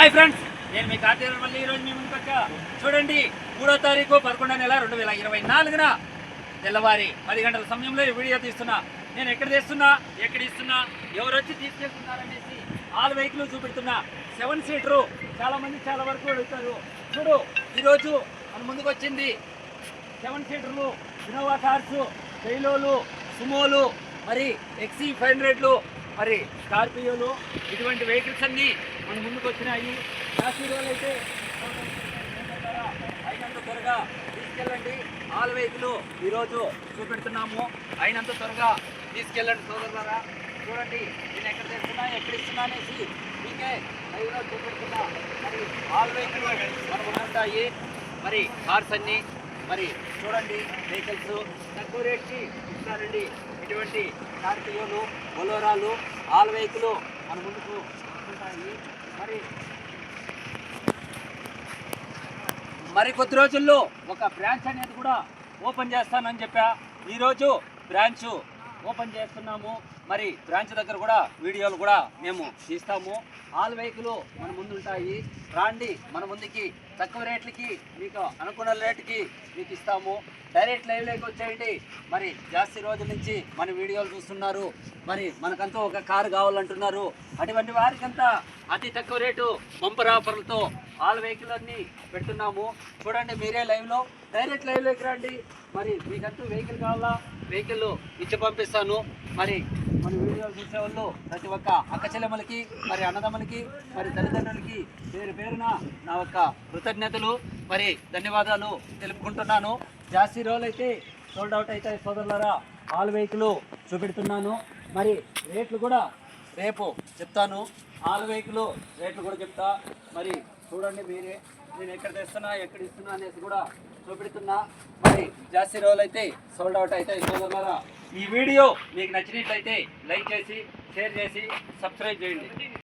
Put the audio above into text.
Hi friends నేను మీ కార్తీక మళ్ళీ ఈరోజు మీ ముందుకు వచ్చా. చూడండి మూడో తారీఖు పదకొండో నెల రెండు వేల ఇరవై నాలుగున తెల్లవారి పది గంటల సమయంలో ఈ వీడియో తీస్తున్నా. నేను ఎక్కడ తీస్తున్నా? ఎక్కడ ఇస్తున్నా? ఎవరు వచ్చి తీసుకెళ్తున్నారనేసి ఆల్ వెహికల్ చూపెడుతున్నా. Seven seater. చాలా మంది చాలా వరకు అడుగుతారు. చూడు ఈరోజు మన ముందుకు వచ్చింది సెవెన్ సీటర్లు ఇన్నోవా కార్సు జైలోలు సుమోలు మరి ఎక్సీ ఫైవ్ హండ్రెడ్లు మరి స్కార్పియోలో ఇటువంటి వెహికల్స్ అన్నీ మన ముందుకు వచ్చినాయి. కాశ్మీర్లో అయితే అయినంత త్వరగా తీసుకెళ్ళండి. ఆల్ వెహికల్ ఈరోజు చూపెడుతున్నాము. అయినంత త్వరగా తీసుకెళ్ళండి సోదరులారా. చూడండి నేను ఎక్కడ తెస్తున్నా ఎక్కడ ఇస్తున్నా అనేసి మీకే లైవ్లో చూపెడుతున్నా. మరి ఆల్ వెహికల్ మన ఉంటాయి మరి కార్స్ అన్నీ మరి చూడండి వెహికల్స్. తక్కువ రేట్కి ఇస్తారండి. ఇటువంటి కార్పియోలు బొలోరాలు ఆల్ వెహికల్ మన ముందుకు ఉంటాయి మరి మరి కొద్ది రోజుల్లో ఒక బ్రాంచ్ అనేది కూడా ఓపెన్ చేస్తానని చెప్పా. ఈరోజు బ్రాంచ్ ఓపెన్ చేస్తున్నాము. మరి బ్రాంచ్ దగ్గర కూడా వీడియోలు కూడా మేము తీస్తాము. ఆల్ వెహికల్ మన ముందు ఉంటాయి రాండి మన ముందుకి తక్కువ రేట్లకి మీకు అనుకున్న రేటుకి మీకు ఇస్తాము. డైరెక్ట్ లైవ్లోకి వచ్చేయండి. మరి జాస్తి రోజుల నుంచి మన వీడియోలు చూస్తున్నారు. మరి మనకంతా ఒక కారు కావాలంటున్నారు. అటువంటి వారికంతా అతి తక్కువ రేటు బంపర్ ఆఫర్లతో ఆల్ వెహికల్ అన్ని పెడుతున్నాము. చూడండి మీరే లైవ్లో డైరెక్ట్ లైవ్లోకి రండి. మరి మీకంటూ వెహికల్ కావాలా? వెహికల్ ఇచ్చి పంపిస్తాను. మరి మన వీడియోలు చూసే వాళ్ళు ప్రతి ఒక్క అక్క చెల్లెమ్మలకి మరి అన్నదమ్మలకి మరి తల్లిదండ్రులకి పేరు పేరున నా యొక్క కృతజ్ఞతలు. మరి ధన్యవాదాలు తెలుపుకుంటున్నాను. జాస్తి రోజులు అయితే సోల్డ్ అవుట్ అవుతాయి సోదరులరా. All vehicle చూపెడుతున్నాను. మరి రేట్లు కూడా రేపు చెప్తాను. ఆల్ వెహికల్ రేట్లు కూడా చెప్తా. మరి చూడండి మీరే నేను ఎక్కడ తెస్తున్నా ఎక్కడ ఇస్తున్నా అనేసి కూడా చూపెడుతున్నా. మరి జాస్తి రోజులు అయితే సోల్డ్ అవుట్ అవుతాయి సోదరులరా. ఈ వీడియో మీకు నచ్చినట్లయితే లైక్ చేసి షేర్ చేసి సబ్స్క్రైబ్ చేయండి.